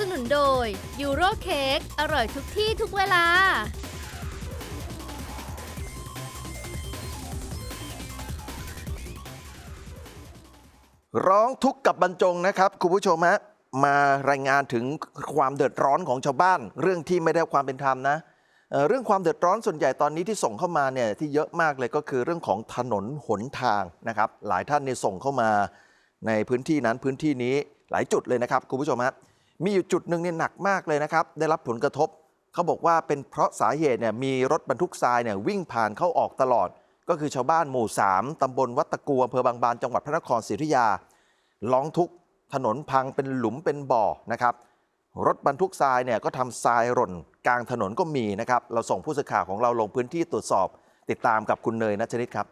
สนุนโดยยูโรเค้กอร่อยทุกที่ทุกเวลา ร้องทุกข์กับบรรจงนะครับคุณผู้ชมฮะมารายงานถึงความเดือดร้อนของชาวบ้าน เรื่องที่ไม่ได้ความเป็นธรรมนะเอ่อเรื่องความเดือดร้อนส่วนใหญ่ตอนนี้ที่ส่งเข้ามาเนี่ยที่เยอะมากเลยก็คือเรื่องของถนนหนทางนะครับ หลายท่านเนี่ยส่งเข้ามาในพื้นที่นั้นพื้นที่นี้หลายจุดเลยนะครับคุณผู้ชมฮะ มีอยู่จุดหนึ่งเนี่ยหนักมากเลยนะครับ ได้รับผลกระทบ เขาบอกว่าเป็นเพราะสาเหตุเนี่ยมีรถบรรทุกทรายเนี่ยวิ่งผ่านเข้าออกตลอด ก็คือชาวบ้านหมู่ 3ตำบลวัดตะกัวอำเภอบางบานจังหวัดพระนครศรีอยุธยา ร้องทุกถนนพังเป็นหลุมเป็นบ่อนะครับรถบรรทุกทรายเนี่ยก็ทำทรายหล่นกลางถนนก็มีนะครับ เราส่งผู้สื่อข่าวของเราลงพื้นที่ตรวจสอบ ติดตามกับคุณเนยนัชนิดครับ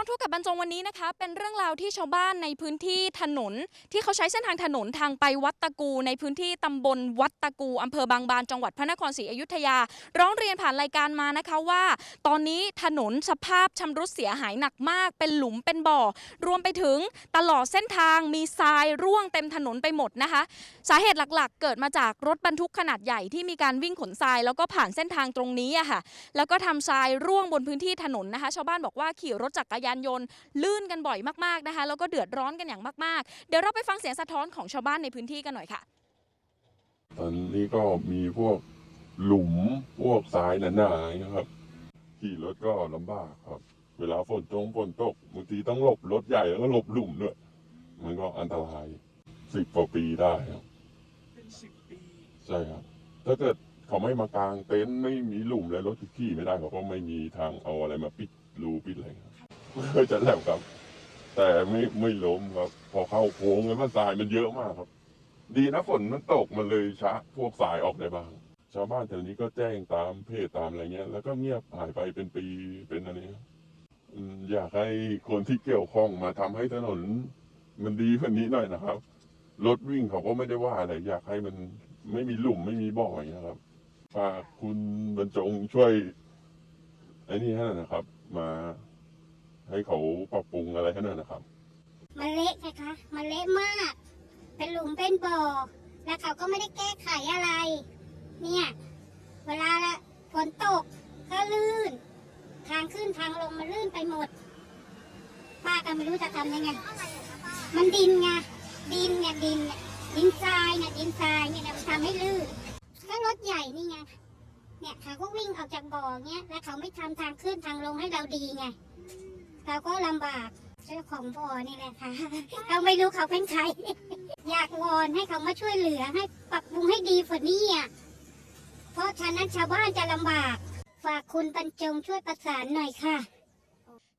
องทุกข์กับบรรจงวันนี้นะคะ เป็นเรื่องราวที่ชาวบ้านในพื้นที่ถนน ที่เขาใช้เส้นทางถนนทางไปวัดตะกู ในพื้นที่ตำบลวัดตะกูอำเภอบางบานจังหวัดพระนครศรีอยุธยา ร้องเรียนผ่านรายการมานะคะว่า ตอนนี้ถนนสภาพชำรุดเสียหายหนักมาก เป็นหลุมเป็นบ่อ รวมไปถึงตลอดเส้นทางมีทรายร่วงเต็มถนนไปหมดนะคะ สาเหตุหลักๆ เกิดมาจากรถบรรทุกขนาดใหญ่ที่มีการวิ่งขนทราย แล้วก็ผ่านเส้นทางตรงนี้อะค่ะ แล้วก็ทำทรายร่วงบนพื้นที่ถนนนะคะ ชาวบ้านบอกว่าขี่รถจักรยานยนต์ ลื่นกันบ่อยมากๆนะคะ แล้วก็เดือดร้อนกันอย่างมากๆ เดี๋ยวเราไปฟังเสียงสะท้อนของชาวบ้านในพื้นที่กันหน่อยค่ะ ตอนนี้ก็มีพวกหลุมพวกทรายหนาๆนะครับ ขี่รถก็ลำบากครับ เวลาฝนตกฝนตกบางทีต้องหลบรถใหญ่แล้วก็หลบหลุมด้วย มันก็อันตรายสิบกว่าปีได้ครับใช่ครับ ถ้าเกิดเขาไม่มากางเต็นท์ไม่มีหลุมแล้วรถขี่ไม่ได้เขาก็ไม่มีทางเอาอะไรมาปิดรูปิดอะไรครับ ก็จะแหลมครับ แต่ไม่ไม่ล้มครับ พอเข้าโค้งแล้วมันทรายมันเยอะมากครับ ดีนะฝนมันตกมันเลยชะพวกสายออกได้บ้าง ชาวบ้านแถวนี้ก็แจ้งตามเพจตามอะไรเงี้ย แล้วก็เงียบหายไปเป็นปีเป็นอะไรเงี้ยอืมอยากให้คนที่เกี่ยวข้องมาทำให้ถนน มันดีกว่านี้หน่อยนะครับ รถวิ่งเขาก็ไม่ได้ว่าอะไรอยากให้มันไม่มีหลุมไม่มีบ่ออย่างเงี้ยครับฝากคุณบรรจงช่วยไอ้นี่ให้หน่อยนะครับ มา ให้เขาปรับปรุงอะไรให้หน่อยนะครับ มันเละไงคะ มันเละมาก เป็นหลุมเป็นบ่อ แล้วเขาก็ไม่ได้แก้ไขอะไร เนี่ย เวลาละฝนตกก็ลื่น ทางขึ้นทางลงมันลื่นไปหมด ป้าก็ไม่รู้จะทำยังไง มันดินไง ดินเนี่ยดินเนี่ยดินทรายเนี่ยดินทรายเนี่ยมันทำให้ลื่นก็รถใหญ่นี่ไง เนี่ยเขาก็วิ่งออกจากบ่อเงี้ย แล้วเขาไม่ทำทางขึ้นทางลงให้เราดีไง เราก็ลำบากเจ้าของบ่อนี่แหละค่ะเราไม่รู้เขาเป็นใคร อยากวอนให้เขามาช่วยเหลือให้ปรับปรุงให้ดีฝนนี้อะเพราะฉะนั้นชาวบ้านจะลำบาก ฝากคุณบรรจงช่วยประสานหน่อยค่ะ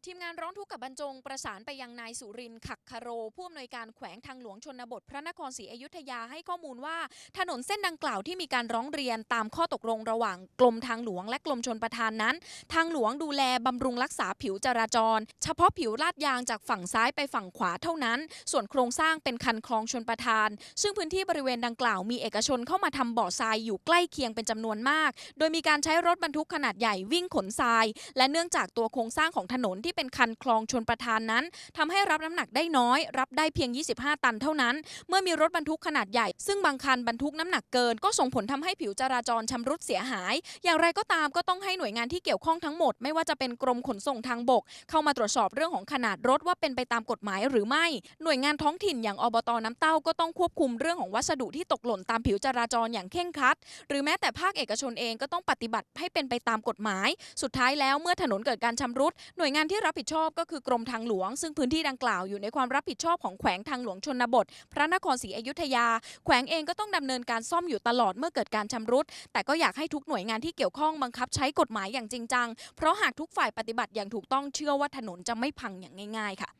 ทีมงานร้องทุกข์กับบรรจงประสานไปยังนายสุรินทร์ขักคโร ผู้อำนวยการแขวงทางหลวงชนบทพระนครศรีอยุธยาให้ข้อมูลว่า ถนนเส้นดังกล่าวที่มีการร้องเรียนตามข้อตกลงระหว่างกรมทางหลวงและกรมชนประทานนั้น ทางหลวงดูแลบำรุงรักษาผิวจราจร เฉพาะผิวลาดยางจากฝั่งซ้ายไปฝั่งขวาเท่านั้น ส่วนโครงสร้างเป็นคันคลองชนประทาน ซึ่งพื้นที่บริเวณดังกล่าวมีเอกชนเข้ามาทำบ่อทรายอยู่ใกล้เคียงเป็นจำนวนมาก โดยมีการใช้รถบรรทุกขนาดใหญ่วิ่งขนทราย และเนื่องจากตัวโครงสร้างของถนนที่เป็นคันคลองชนประทานนั้นทำให้รับน้ำหนักได้น้อย รับได้เพียง 25 ตันเท่านั้น เมื่อมีรถบรรทุกขนาดใหญ่ ซึ่งบางคันบรรทุกน้ำหนักเกิน ก็ส่งผลทำให้ผิวจราจรชำรุดเสียหาย อย่างไรก็ตามก็ต้องให้หน่วยงานที่เกี่ยวข้องทั้งหมด ไม่ว่าจะเป็นกรมขนส่งทางบก เข้ามาตรวจสอบเรื่องของขนาดรถว่าเป็นไปตามกฎหมายหรือไม่ หน่วยงานท้องถิ่นอย่างอบตน้ำเต้าก็ต้องควบคุมเรื่องของวัสดุที่ตกหล่นตามผิวจราจรอย่างเคร่งครัด หรือแม้แต่ภาคเอกชนเองก็ต้องปฏิบัติให้เป็นไปตามกฎหมาย สุดท้ายแล้วเมื่อถนนเกิดการชำรุด หน่วยงานที่รับผิดชอบก็คือกรมทางหลวง ซึ่งพื้นที่ดังกล่าวอยู่ในความรับผิดชอบของแขวงทางหลวงชนบท พระนครศรีอยุธยา แขวงเองก็ต้องดำเนินการซ่อมอยู่ตลอดเมื่อเกิดการชำรุด แต่ก็อยากให้ทุกหน่วยงานที่เกี่ยวข้องบังคับใช้กฎหมายอย่างจริงจัง เพราะหากทุกฝ่ายปฏิบัติอย่างถูกต้องเชื่อว่าถนนจะไม่พังอย่างง่าย ๆ ค่ะ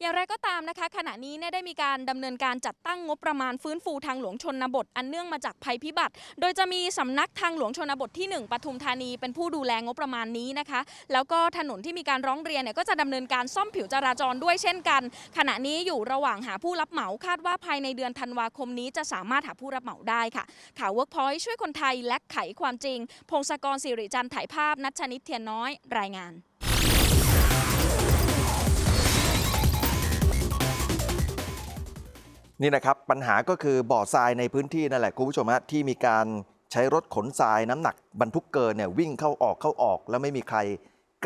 อย่างไรก็ตามนะคะ ขณะนี้เนี่ยได้มีการดำเนินการจัดตั้งงบประมาณฟื้นฟูทางหลวงชนบท อันเนื่องมาจากภัยพิบัติ โดยจะมีสำนักทางหลวงชนบทที่ 1ปทุมธานีเป็นผู้ดูแลงบประมาณนี้นะคะ แล้วก็ถนนที่มีการร้องเรียนเนี่ยก็จะดำเนินการซ่อมผิวจราจรด้วยเช่นกัน ขณะนี้อยู่ระหว่างหาผู้รับเหมาคาดว่าภายในเดือนธันวาคมนี้จะสามารถหาผู้รับเหมาได้ค่ะ ข่าว Workpoint ช่วยคนไทยและไขความจริง พงศกรสิริจันทร์ถ่ายภาพนัชชนิดเทียนน้อยรายงาน นี่นะครับปัญหาก็คือบ่อทรายในพื้นที่นั่นแหละคุณผู้ชมฮะที่มีการใช้รถขนทรายน้ำหนักบรรทุกเกินเนี่ยวิ่งเข้าออกเข้าออก แล้วไม่มีใคร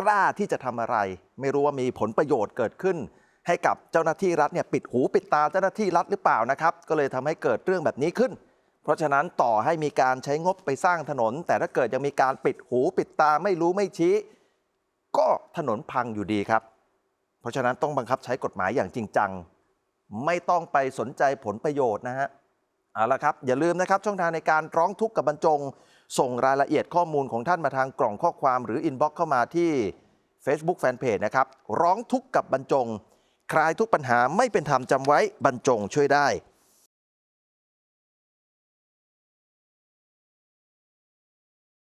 กล้าที่จะทำอะไร ไม่รู้ว่ามีผลประโยชน์เกิดขึ้น ให้กับเจ้าหน้าที่รัฐเนี่ยปิดหูปิดตาเจ้าหน้าที่รัฐหรือเปล่านะครับ ก็เลยทำให้เกิดเรื่องแบบนี้ขึ้น เพราะฉะนั้นต่อให้มีการใช้งบไปสร้างถนน แต่ถ้าเกิดยังมีการปิดหูปิดตาไม่รู้ไม่ชี้ ก็ถนนพังอยู่ดีครับ เพราะฉะนั้นต้องบังคับใช้กฎหมายอย่างจริงจัง ไม่ต้องไปสนใจผลประโยชน์นะฮะเอาละครับ อย่าลืมนะครับ ช่องทางในการร้องทุกข์กับบรรจง ส่งรายละเอียดข้อมูลของท่านมาทางกล่องข้อความหรืออินบ็อกเข้ามาที่ Facebook Fanpage นะครับ ร้องทุกข์กับบรรจง คลายทุกปัญหาไม่เป็นธรรมจำไว้บรรจงช่วยได้